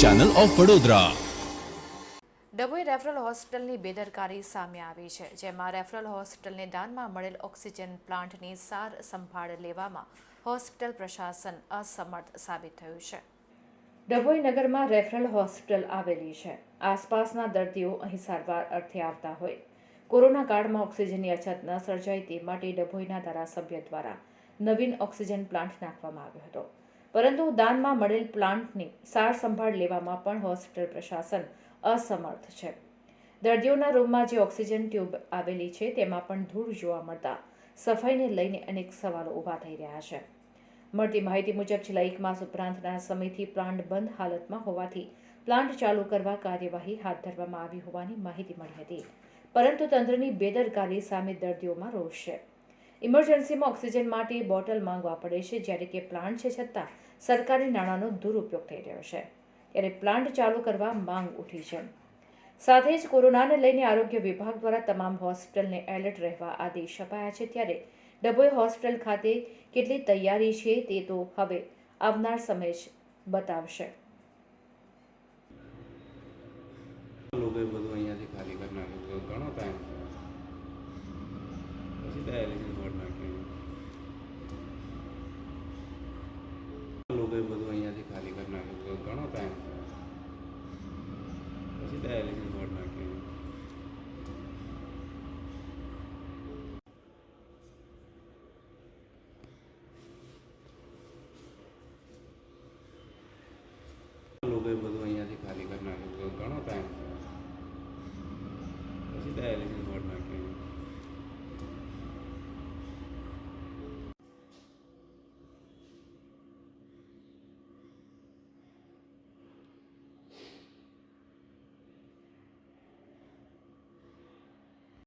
Channel of Vadodara Dabhoi referral હોસ્પિટલની બેદરકારી સામે આવી છે જેમાં રેફરલ હોસ્પિટલને દાનમાં મળેલ ઓક્સિજન પ્લાન્ટની સાર સંભાળ લેવામાં હોસ્પિટલ પ્રશાસન અસમર્થ સાબિત થયું છે. ડભોઈ નગરમાં રેફરલ હોસ્પિટલ આવેલી છે. આસપાસના દર્દીઓ અહીં સારવાર અર્થે આવતા હોય. કોરોના કાળમાં ઓક્સિજનની અછત ન સર્જાય તે માટે ડભોઈના ધારાસભ્ય દ્વારા નવીન ઓક્સિજન પ્લાન્ટ નાખવામાં આવ્યો હતો. પરંતુ દાનમાં મળેલ પ્લાન્ટની સાર સંભાળ લેવામાં પણ હોસ્પિટલ પ્રશાસન અસમર્થ છે. દર્દીઓના રૂમમાં જે ઓક્સિજન ટ્યુબ આવેલી છે, તેમાં પણ ધૂળ જોવા મળતા સફાઈને લઈને અનેક સવાલો ઊભા થઈ રહ્યા છે. મળતી માહિતી મુજબ, છેલ્લા એક માસ ઉપરાંતના સમયથી પ્લાન્ટ બંધ હાલતમાં હોવાથી પ્લાન્ટ ચાલુ કરવા કાર્યવાહી હાથ ધરવામાં આવી હોવાની માહિતી મળી હતી. પરંતુ તંત્રની બેદરકારી સામે દર્દીઓમાં રોષ છે. ઇમરજન્સીમાં ઓક્સિજન માટે બોટલ માંગવા પડે છે, જ્યારે કે પ્લાન્ટ છે છતાં સરકારી નાણાંનો દુરુપયોગ થઈ રહ્યો છે. ત્યારે પ્લાન્ટ ચાલુ કરવા માંગ ઉઠી છે. સાથે જ કોરોનાને લઈને આરોગ્ય વિભાગ દ્વારા તમામ હોસ્પિટલને એલર્ટ રહેવા આદેશ અપાયા છે. ત્યારે ડભોઈ હોસ્પિટલ ખાતે કેટલી તૈયારી છે તે તો હવે આવનાર સમય જ બતાવશે. લોકોએ બધું અહીંયાથી ખાલી કરી ઘણો ટાઈમ પછી ડાયાલિસિસ બોર્ડ નાખ્યું લોકોએ બધું અહીંયાથી ખાલી કરી નાખ્યું તો ઘણો ટાઈમ પછી ડાયાલિસિસ વોર્ડ નાખ્યું લોકોએ બધું અહીંયાથી ખાલી કરી નાખ્યું. ઘણો ટાઈમ પછી ડાયાલિસિસ વોર્ડ